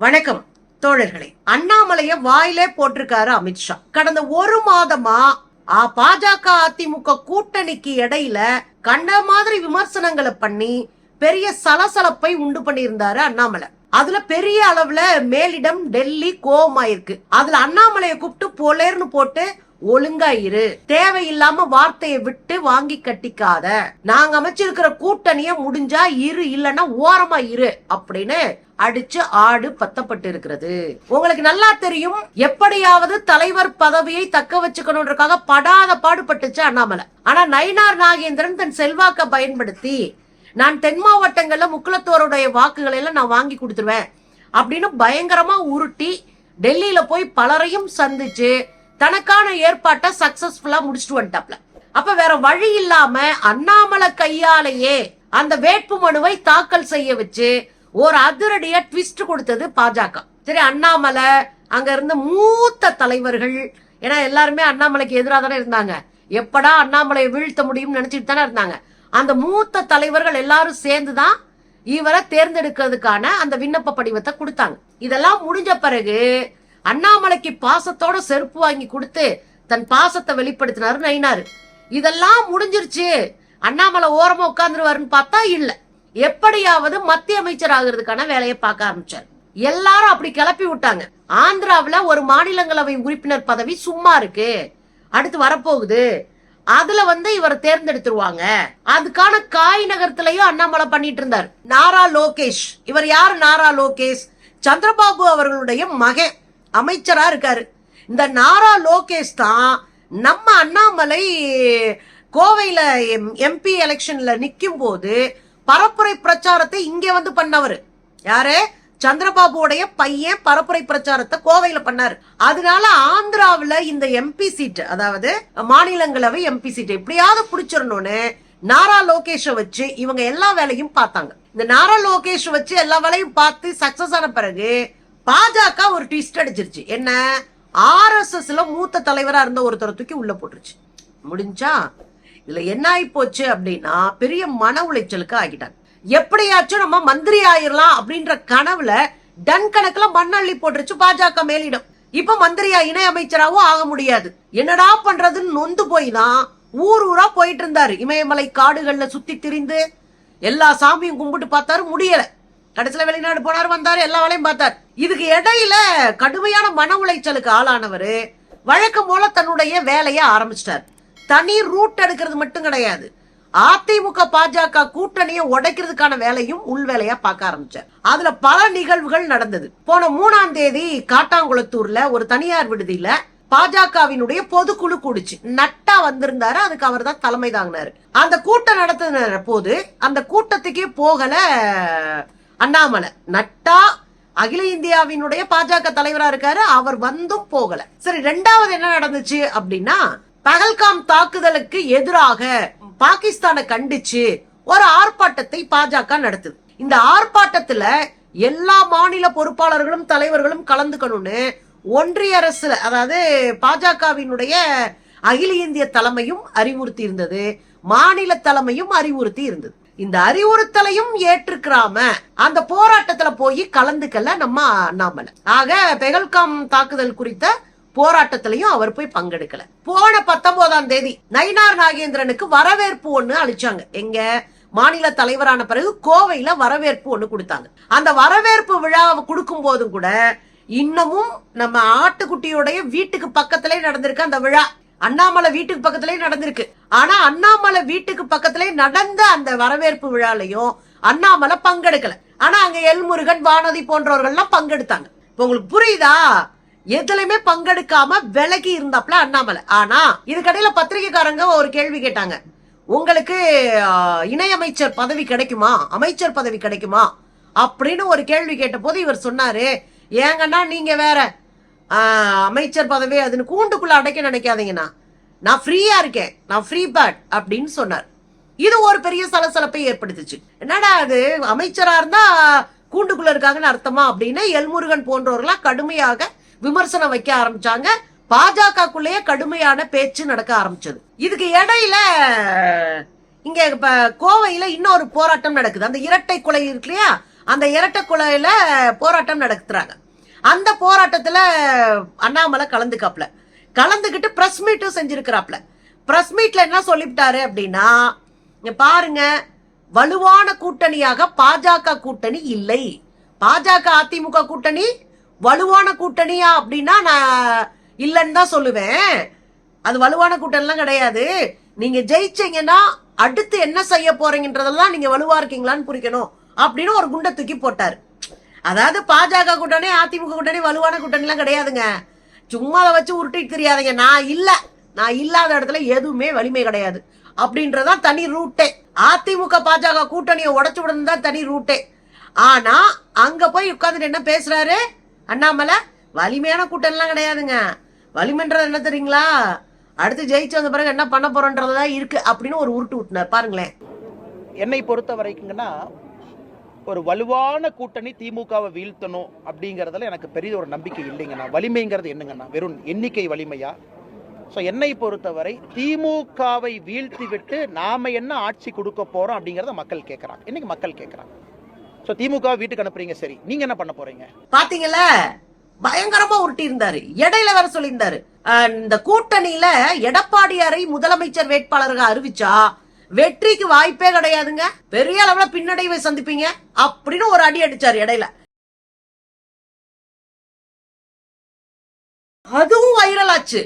வணக்கம் தோழர்களே. அண்ணாமலைய வாயிலே போட்டிருக்காரு அமித்ஷா கடந்த ஒரு மாதமா ஆ, பாஜக அதிமுக கூட்டணிக்கு இடையில கண்ட மாதிரி விமர்சனங்களை பண்ணி பெரிய சலசலப்பை உண்டு பண்ணியிருந்தாரு அண்ணாமலை. அதுல பெரிய அளவுல மேலிடம் டெல்லி கோபமாயிருக்கு அதுல அண்ணாமலையை கூப்பிட்டு போலேர்னு போட்டு ஒழுங்கா இரு. தேவையில்லாம வார்த்தையை விட்டு வாங்கி கட்டிக்காத. நாங்க அமைச்சிருக்கிற கூட்டணிய முடிஞ்சா இரு இல்லன்னா ஓரமா இரு அப்படின்னு அடிச்சு ஆடு பத்தப்பட்டு இருக்கிறது. உங்களுக்கு நல்லா தெரியும் எப்படியாவது தலைவர் பதவியை தக்க வச்சுக்கணுன்றக்காக படாத பாடுபட்டுச்சு அண்ணாமலை. ஆனா நயினார் நாகேந்திரன் தன் செல்வாக்க பயன்படுத்தி நான் தென் மாவட்டங்கள்ல முக்குலத்தோருடைய வாக்குகளை எல்லாம் நான் வாங்கி கொடுத்துருவேன் அப்படின்னு பயங்கரமா உருட்டி டெல்லியில போய் பலரையும் சந்திச்சு தனக்கான ஏற்பாட்டை சக்சஸ்ஃபுல்லா முடிச்சுட்டு வந்துட்டாப்ல. அப்ப வேற வழி இல்லாம அண்ணாமலை கையாலேயே அந்த வேட்பு மனுவை தாக்கல் செய்ய வச்சு ஒரு அதிரடியா ட்விஸ்ட் கொடுத்தது பாஜக. சரி அண்ணாமலை அங்க இருந்த மூத்த தலைவர்கள் ஏன்னா எல்லாருமே அண்ணாமலைக்கு எதிராக தானே இருந்தாங்க. எப்படா அண்ணாமலையை வீழ்த்த முடியும்னு நினைச்சிட்டு தானே இருந்தாங்க. அந்த மூத்த தலைவர்கள் எல்லாரும் சேர்ந்துதான் இவரை தேர்ந்தெடுக்கிறதுக்கான அந்த விண்ணப்ப படிவத்தை கொடுத்தாங்க. இதெல்லாம் முடிஞ்ச பிறகு அண்ணாமலைக்கு பாசத்தோட செருப்பு வாங்கி கொடுத்து தன் பாசத்தை வெளிப்படுத்தினாரு நயினாரு இதெல்லாம் முடிஞ்சிருச்சு. அண்ணாமலை ஓரமா உட்காந்துருவாருன்னு பார்த்தா இல்ல. எப்படியாவது மத்திய அமைச்சர் ஆகிறதுக்கான வேலையை பார்க்க ஆரம்பிச்சார். எல்லாரும் அப்படி கிளப்பி விட்டாங்க. ஆந்திராவில ஒரு மாநிலங்களவை உறுப்பினர் பதவி சும்மா இருக்கு. அடுத்து வரப்போகுது. அதுல வந்து இவரை தேர்ந்தெடுத்துருவாங்க. அதுக்கான காய் நகரத்திலயும் அண்ணாமலை பண்ணிட்டு இருந்தார். நாரா லோகேஷ். இவர் யாரு? நாரா லோகேஷ். சந்திரபாபு அவர்களுடைய மகன். அமைச்சராக இருக்காரு. இந்த நாரா லோகேஷ் தான் நம்ம அண்ணாமலை கோவையில எம்பி எலெக்ஷனில் நிற்கும் போது பரப்புரை பிரச்சாரத்தை இங்கே வந்து பண்ணவர். யாரு? சந்திரபாபுடைய பையன் பரப்புரை பிரச்சாரத்தை கோவையில பண்ணாரு. அதனால ஆந்திராவில் இந்த எம்பி சீட் அதாவது மாநிலங்களவை எம்பி சீட் எப்படியாவது பிடிச்சிடணும்னு நாரா லோகேஷ வச்சு இவங்க எல்லா வேலையும் பார்த்தாங்க. இந்த நாரா லோகேஷ் வச்சு எல்லா வேலையும் பார்த்து சக்சஸ் ஆன பிறகு பாஜக ஒரு ட்விஸ்ட் அடிச்சிருச்சு. என்ன? ஆர்எஸ்எஸ்ல மூத்த தலைவரா இருந்த ஒருத்தரை தூக்கி உள்ள போட்டுருச்சு. முடிஞ்சா? இதுல என்ன ஆகி போச்சு அப்படின்னா பெரிய மன உளைச்சலுக்கு ஆகிட்டாங்க. எப்படியாச்சும் நம்ம மந்திரி ஆயிரலாம் அப்படின்ற கனவுல டன் கணக்குல மண்ணள்ளி போட்டுருச்சு பாஜக மேலிடம். இப்ப மந்திரியா இணை அமைச்சராகவும் ஆக முடியாது. என்னடா பண்றதுன்னு நொந்து போய் தான் ஊர் ஊரா போயிட்டு இருந்தாரு. இமயமலை காடுகள்ல சுத்தி திரிந்து எல்லா சாமியும் கும்பிட்டு பார்த்தாரு முடியலை. கடைசியில வெளிநாடு போனார் வந்தார் எல்லா வேலையும் பார்த்தார். இதுக்கு இடையில கடுமையான மன உளைச்சலுக்கு ஆளானவர் வழக்கம் போல தன்னுடைய வேலையை ஆரம்பிச்சிட்டார். தனி ரூட் எடுக்கிறது மட்டும் கிடையாது. அதிமுக பாஜக கூட்டணியை உடைக்கிறதுக்கான வேலையும் உள் வேலையா பார்க்க ஆரம்பிச்சார். அதுல பல நிகழ்வுகள் நடந்தது. போன மூணாம் தேதி காட்டாங்குளத்தூர்ல ஒரு தனியார் விடுதியில பாஜகவினுடைய பொதுக்குழு கூடுச்சு. நட்டா வந்திருந்தாரு அதுக்கு அவர் தான் தலைமை தாங்கினாரு. அந்த கூட்டம் நடத்தின போது அந்த கூட்டத்துக்கே போகல அண்ணாமலை. நட்டா அகில இந்தியாவினுடைய பாஜக தலைவரா இருக்காரு. அவர் வந்தும் போகல. சரி ரெண்டாவது என்ன நடந்துச்சு அப்படின்னா பகல்காம் தாக்குதலுக்கு எதிராக பாகிஸ்தானை கண்டிச்சு ஒரு ஆர்ப்பாட்டத்தை பாஜக நடத்துது. இந்த ஆர்ப்பாட்டத்துல எல்லா மாநில பொறுப்பாளர்களும் தலைவர்களும் கலந்துக்கணும்னு ஒன்றிய அரசு அதாவது பாஜகவினுடைய அகில இந்திய தலைமையும் அறிவுறுத்தி இருந்தது மாநில தலைமையும் அறிவுறுத்தி இருந்தது. இந்த அறிவுறுத்தலையும் ஏற்றுக்கிறாம அந்த போராட்டத்துல போய் கலந்துக்கல நம்ம அண்ணாமலை. ஆக பெகல்காம் தாக்குதல் குறித்த போராட்டத்திலையும் அவர் போய் பங்கெடுக்கல. போன பத்தொன்பதாம் தேதி நயினார் நாகேந்திரனுக்கு வரவேற்பு ஒண்ணு அளிச்சாங்க. எங்க மாநில தலைவரான பிறகு கோவையில வரவேற்பு ஒண்ணு கொடுத்தாங்க. அந்த வரவேற்பு விழாவை கொடுக்கும் போதும் கூட இன்னமும் நம்ம ஆட்டுக்குட்டியோடைய வீட்டுக்கு பக்கத்திலே நடந்திருக்கு அந்த விழா அண்ணாமலை வீட்டுக்கு பக்கத்திலே நடந்திருக்கு. ஆனா அண்ணாமலை வீட்டுக்கு பக்கத்திலே நடந்த அந்த வரவேற்பு விழாலையும் அண்ணாமலை பங்கெடுக்கல. ஆனா அங்க எல்முருகன் வானதி போன்றவர்கள்லாம் பங்கெடுத்தாங்க. இப்ப உங்களுக்கு புரியுதா? எதுலையுமே பங்கெடுக்காம விலகி இருந்தாப்ல அண்ணாமலை. ஆனா இதுக்கடையில பத்திரிகைக்காரங்க ஒரு கேள்வி கேட்டாங்க. உங்களுக்கு இணையமைச்சர் பதவி கிடைக்குமா? அமைச்சர் பதவி கிடைக்குமா? அப்படின்னு ஒரு கேள்வி கேட்ட போது இவர் சொன்னாரு ஏங்கன்னா நீங்க வேற அமைச்சர் பதவி அதுன்னு கூண்டுக்குள்ள அடைக்க நினைக்காதீங்கண்ணா. நான் ஃப்ரீயா இருக்கேன். நான் ஃப்ரீ பேட் அப்படின்னு சொன்னார். இது ஒரு பெரிய சலசலப்பை ஏற்படுத்துச்சு. என்னடா அது? அமைச்சரா இருந்தா கூண்டுக்குள்ள இருக்காங்கன்னு அர்த்தமா? அப்படின்னு எல்முருகன் போன்றவர்களாம் கடுமையாக விமர்சனம் வைக்க ஆரம்பிச்சாங்க. பாஜகக்குள்ளேயே கடுமையான பேச்சு நடக்க ஆரம்பிச்சது. இதுக்கு இடையில இங்க இப்ப கோவையில இன்னொரு போராட்டம் நடக்குது. அந்த இரட்டை கொலை இருக்கு இல்லையா? அந்த இரட்டை குலையில போராட்டம் நடத்துறாங்க. அந்த போராட்டத்தில் அண்ணாமலை கலந்துக்காப்ல கலந்துக்கிட்டு ப்ரெஸ் மீட்டும் செஞ்சிருக்கிறாப்ல ப்ரெஸ் மீட்ல என்ன சொல்லிவிட்டாரு அப்படின்னா பாருங்க வலுவான கூட்டணியாக பாஜக கூட்டணி இல்லை. பாஜக அதிமுக கூட்டணி வலுவான கூட்டணியா அப்படின்னா நான் இல்லைன்னு தான் சொல்லுவேன். அது வலுவான கூட்டணிலாம் கிடையாது. நீங்க ஜெயிச்சீங்கன்னா அடுத்து என்ன செய்ய போறீங்கன்றதெல்லாம் நீங்க வலுவா இருக்கீங்களான்னு புரிக்கணும் அப்படின்னு ஒரு குண்டை தூக்கி போட்டாரு. அதாவது பாஜக கூட்டணி அதிமுக கூட்டணி வலுவான கூட்டணிலாம் கிடையாதுங்க. சும்மா அதை வச்சு உருட்டிட்டு தெரியாதுங்க. நான் இல்லை. நான் இல்லாத இடத்துல எதுவுமே வலிமை கிடையாது. அப்படின்றதான் தனி ரூட்டே. அதிமுக பாஜக கூட்டணியை உடச்சு விடுறது தான் தனி ரூட்டே. ஆனா அங்க போய் உட்காந்துட்டு என்ன பேசுறாரு? அண்ணாமலை வலிமையான கூட்டணிலாம் கிடையாதுங்க. வலிமைன்றது என்ன தெரியுங்களா? அடுத்து ஜெயிச்சு வந்த பிறகு என்ன பண்ண போறோன்றதுதான் இருக்கு அப்படின்னு ஒரு உருட்டு விட்டுனார் பாருங்களேன். என்னை பொறுத்த வரைக்குங்கன்னா ஒரு வலுவான கூட்டணி திமுகவை வீழ்த்தணும் அப்படிங்கிறதுல எனக்கு பெரிய ஒரு நம்பிக்கை இல்லைங்கண்ணா வலிமைங்கிறது என்னங்கண்ணா வெறும் எண்ணிக்கை வலிமையா? ஸோ என்னை பொறுத்தவரை திமுகவை வீழ்த்தி விட்டு நாம என்ன ஆட்சி கொடுக்க போறோம் அப்படிங்கிறத மக்கள் கேட்குறாங்க இன்னைக்கு மக்கள் கேட்குறாங்க ஸோ திமுக வீட்டுக்கு அனுப்புறீங்க சரி. நீங்க என்ன பண்ண போறீங்க? பாத்தீங்கல்ல பயங்கரமா உருட்டி இருந்தாரு இடையில வர சொல்லியிருந்தாரு. இந்த கூட்டணியில எடப்பாடியாரை முதலமைச்சர் வேட்பாளராக அறிவிச்சா வெற்றிக்கு வாய்ப்பே கிடையாதுங்க. பெரிய அளவுல பின்னடைவை சந்திப்பீங்க. அப்படின்னு ஒரு அடி அடிச்சாரு இடையில. அதுவும் வைரல் ஆச்சு.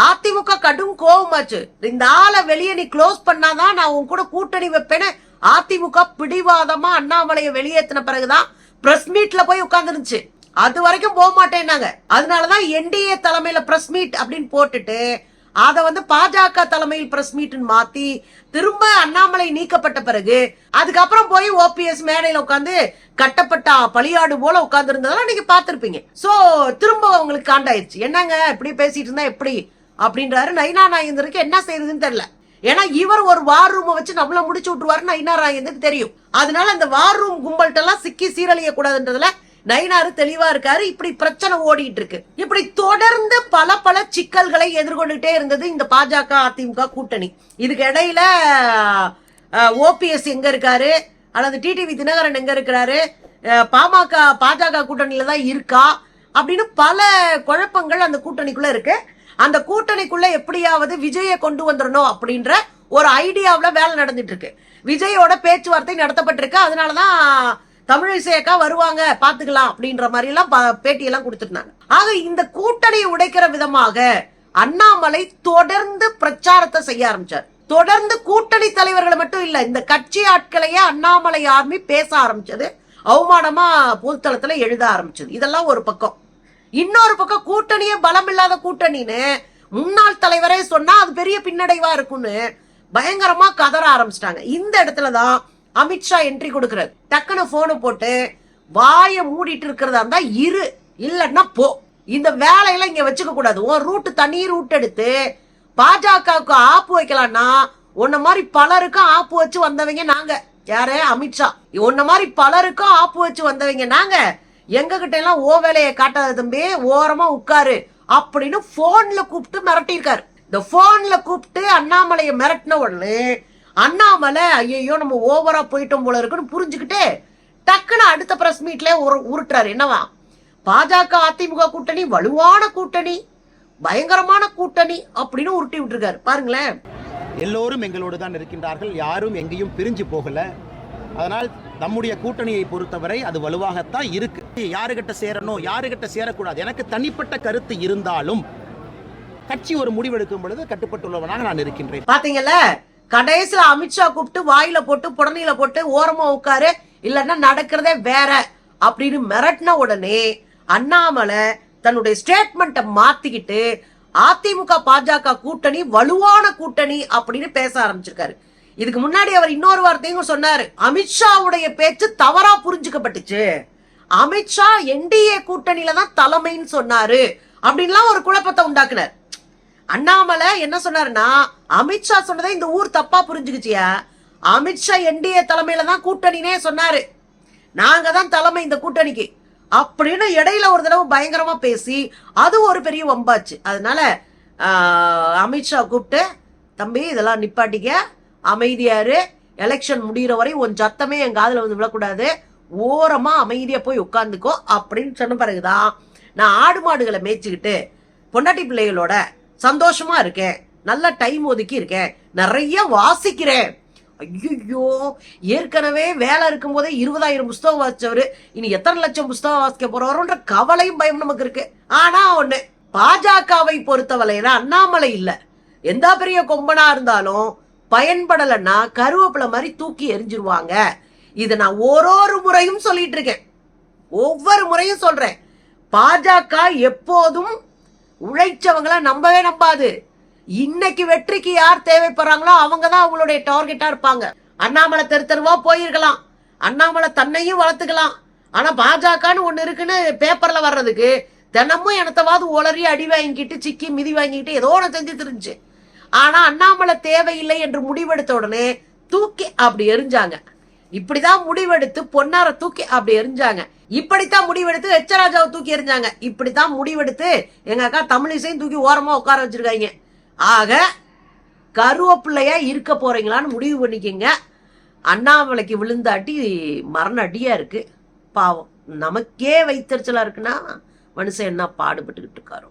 அதிமுக கடும் கோபமாச்சு இந்த ஆளை வெளியே நீ க்ளோஸ் பண்ணாதான் நான் உன் கூட கூட்டணி வைப்பேன்னு அதிமுக பிடிவாதமா அண்ணாமலையை வெளியேற்றின பிறகுதான் பிரஸ் மீட்ல போய் உட்கார்ந்துருந்துச்சு. அது வரைக்கும் போக மாட்டேன்னாங்க அதனாலதான் என்டிஏ தலைமையில பிரஸ் மீட் அப்படின்னு போட்டுட்டு அதை வந்து பாஜக தலைமையில் பிரஸ் மீட்னு மாத்தி திரும்ப அண்ணாமலை நீக்கப்பட்ட பிறகு அதுக்கப்புறம் போய் ஓபிஎஸ் மேடையில உட்காந்து கட்டப்பட்ட பலியாடு போல உட்கார்ந்து இருந்ததெல்லாம் நீங்க பாத்திருப்பீங்க சோ திரும்ப அவங்களுக்கு காண்டாயிருச்சு. என்னங்க இப்படி பேசிட்டு இருந்தா எப்படி? அப்படின்றாரு நைனா நாயந்தருக்கு என்ன செய்யறதுன்னு தெரியல. ஏன்னா இவர் ஒரு வார் ரூமை வச்சு நம்மள முடிச்சு விட்டுருவாருன்னு நைனா ராயந்தருக்கு தெரியும். அதனால அந்த வார் ரூம் கும்பல்கிட்ட எல்லாம் சிக்கி சீரழிய கூடாதுன்றதுல நயினாறு தெளிவா இருக்காரு. இப்படி பிரச்சனை ஓடிட்டு இருக்கு. இப்படி தொடர்ந்து பல பல சிக்கல்களை எதிர்கொண்டுட்டே இருந்தது இந்த பாஜக அதிமுக கூட்டணி. இதுக்கு இடையில ஓபிஎஸ் எங்க இருக்காரு? அல்லது டிடிவி தினகரன் எங்க இருக்கிறாரு? பாமக பாஜக கூட்டணியில தான் இருக்கா? அப்படின்னு பல குழப்பங்கள் அந்த கூட்டணிக்குள்ள இருக்கு. அந்த கூட்டணிக்குள்ள எப்படியாவது விஜயை கொண்டு வந்துடணும் அப்படின்ற ஒரு ஐடியாவில் வேலை நடந்துட்டு இருக்கு. விஜயோட பேச்சுவார்த்தை நடத்தப்பட்டிருக்கு. அதனாலதான் தமிழிசையக்கா வருவாங்க பாத்துக்கலாம் அப்படின்ற மாதிரி எல்லாம் ப- பேட்டியெல்லாம் கொடுத்துருந்தாங்க ஆக இந்த கூட்டணியை உடைக்கிற விதமாக அண்ணாமலை தொடர்ந்து பிரச்சாரத்தை செய்ய ஆரம்பிச்சார். தொடர்ந்து கூட்டணி தலைவர்களை மட்டும் இல்ல இந்த கட்சி ஆட்களையே அண்ணாமலை ஆர்மி பேச ஆரம்பிச்சது அவமானமா பொதுத்தளத்துல எழுத ஆரம்பிச்சது. இதெல்லாம் ஒரு பக்கம். இன்னொரு பக்கம் கூட்டணியே பலம் இல்லாத கூட்டணின்னு முன்னாள் தலைவரே சொன்னா அது பெரிய பின்னடைவா இருக்கும்னு பயங்கரமா கதற ஆரம்பிச்சிட்டாங்க. இந்த இடத்துலதான் அமித்ஷா என்ட்ரி கொடுக்கறது. டக்குன்னு போனை போட்டு வாயை மூடிட்டு இருக்கிறதா இருந்தா இரு இல்லைன்னா போ. இந்த வேலையெல்லாம் இங்க வச்சுக்க கூடாது. உன் ரூட்டு தனி ரூட் எடுத்து பாஜகவுக்கு ஆப்பு வைக்கலாம்னா உன்ன மாதிரி பலருக்கும் ஆப்பு வச்சு வந்தவங்க நாங்க. யாரு? அமித்ஷா உன்ன மாதிரி பலருக்கும் ஆப்பு வச்சு வந்தவங்க நாங்க. எங்க கிட்ட எல்லாம் ஓ வேலையை காட்டாத தம்பி ஓரமா உட்காரு அப்படின்னு போன்ல கூப்பிட்டு மிரட்டியிருக்காரு. இந்த போன்ல கூப்பிட்டு அண்ணாமலையை மிரட்டின உடனே அண்ணாமலை ஐயோ நம்ம ஓவரா போயிட்டோம் போல இருக்குன்னு புரிஞ்சுக்கிட்டு டக்குன்னு அடுத்த பிரஸ் மீட்ல ஒரு உருட்டுறாரு. என்னவா? பாஜக அதிமுக கூட்டணி வலுவான கூட்டணி பயங்கரமான கூட்டணி அப்படின்னு உருட்டி விட்டுருக்காரு. பாருங்களேன். எல்லோரும் எங்களோடு தான் இருக்கின்றார்கள். யாரும் எங்கேயும் பிரிஞ்சு போகல. அதனால் நம்முடைய கூட்டணியை பொறுத்தவரை அது வலுவாகத்தான் இருக்கு. யாருகிட்ட சேரணும்? யாருகிட்ட சேரக்கூடாது? எனக்கு தனிப்பட்ட கருத்து இருந்தாலும் கட்சி ஒரு முடிவெடுக்கும் பொழுது கட்டுப்பட்டுள்ளவனாக நான் இருக்கின்றேன். பாத்தீங்கல்ல? கடைசியில அமித்ஷா கூப்பிட்டு வாயில போட்டு புடனையில போட்டு ஓரமா உட்காரு. இல்லைன்னா நடக்கிறதே வேற. அப்படின்னு மிரட்டின உடனே அண்ணாமலை தன்னுடைய ஸ்டேட்மெண்ட்டை மாத்திக்கிட்டு அதிமுக பாஜக கூட்டணி வலுவான கூட்டணி அப்படின்னு பேச ஆரம்பிச்சிருக்காரு. இதுக்கு முன்னாடி அவர் இன்னொரு வார்த்தையும் சொன்னாரு. அமித்ஷாவுடைய பேச்சு தவறா புரிஞ்சுக்கப்பட்டுச்சு. அமித்ஷா என்டிஏ கூட்டணியில தான் தலைமைன்னு சொன்னாரு. அப்படின்லாம் ஒரு குழப்பத்தை உண்டாக்குனார். அண்ணாமலை என்ன சொன்னாருன்னா அமித்ஷா சொன்னதை இந்த ஊர் தப்பா புரிஞ்சுக்குச்சியா? அமித்ஷா என்டிஏ தலைமையில தான் கூட்டணினே சொன்னாரு. நாங்க தான் தலைமை இந்த கூட்டணிக்கு. அப்படின்னு இடையில ஒரு தடவை பயங்கரமா பேசி அது ஒரு பெரிய வம்பாச்சு. அதனால அமித்ஷா கூப்பிட்டு தம்பி இதெல்லாம் நிப்பாட்டிக்க. அமைதியாரு. எலெக்ஷன் முடியிற வரை உன் சத்தமே என் காதில் வந்து விழக்கூடாது. ஓரமா அமைதியா போய் உட்காந்துக்கோ. அப்படின்னு சொன்ன பிறகுதான் நான் ஆடு மாடுகளை மேய்ச்சிக்கிட்டு பொண்டாட்டி பிள்ளைகளோட சந்தோஷமா இருக்கேன். நல்ல டைம் ஒதுக்கி இருக்கேன் நிறைய வாசிக்கிறேன். ஐயோ ஏற்கனவே வேலை இருக்கும் போதே இருபதாயிரம் புஸ்தகம் வாசிச்சவர். இனி எத்தனை லட்சம் புஸ்தகம் வாசிக்க போறவருன்ற கவலையும் பயம் நமக்கு இருக்கு. ஆனா ஒண்ணு பாஜகவை பொறுத்தவரையில அண்ணாமலை இல்ல. எந்த பெரிய கொம்பனா இருந்தாலும் பயன்படலைன்னா கருவேப்பிலை மாதிரி தூக்கி எரிஞ்சிருவாங்க. இதை நான் ஒரு ஒரு முறையும் சொல்லிட்டு இருக்கேன். ஒவ்வொரு முறையும் சொல்றேன். பாஜக எப்போதும் உழைச்சவங்கள நம்பவே நம்பாது. இன்னைக்கு வெற்றிக்கு யார் தேவைப்படுறாங்களோ அவங்க தான் அவங்களுடைய டார்கெட்டா இருப்பாங்க. அண்ணாமலை தெரு தெருவா போயிருக்கலாம். அண்ணாமலை தன்னையும் வளர்த்துக்கலாம். ஆனா பாஜகன்னு ஒண்ணு இருக்குன்னு பேப்பர்ல வர்றதுக்கு தினமும் எனத்தவாது உளறி அடி வாங்கிட்டு சிக்கி மிதி வாங்கிட்டு ஏதோ ஒன்று செஞ்சு தெரிஞ்சு ஆனா அண்ணாமலை தேவையில்லை என்று முடிவெடுத்த உடனே தூக்கி அப்படி எரிஞ்சாங்க. இப்படிதான் முடிவெடுத்து பொன்னார தூக்கி அப்படி எரிஞ்சாங்க. இப்படித்தான் முடிவெடுத்து எச்சராஜாவை தூக்கி எரிஞ்சாங்க. இப்படித்தான் முடிவெடுத்து எங்க அக்கா தமிழிசையும் தூக்கி ஓரமா உட்கார வச்சிருக்காங்க. ஆக கருவேப்பிள்ளையா இருக்க போறீங்களான்னு முடிவு பண்ணிக்கங்க. அண்ணாமலைக்கு விழுந்த அடி மரண அடியா இருக்கு. பாவம். நமக்கே வைத்தறிச்சலா இருக்குன்னா மனுஷன் என்ன பாடுபட்டுக்கிட்டு இருக்காரோ.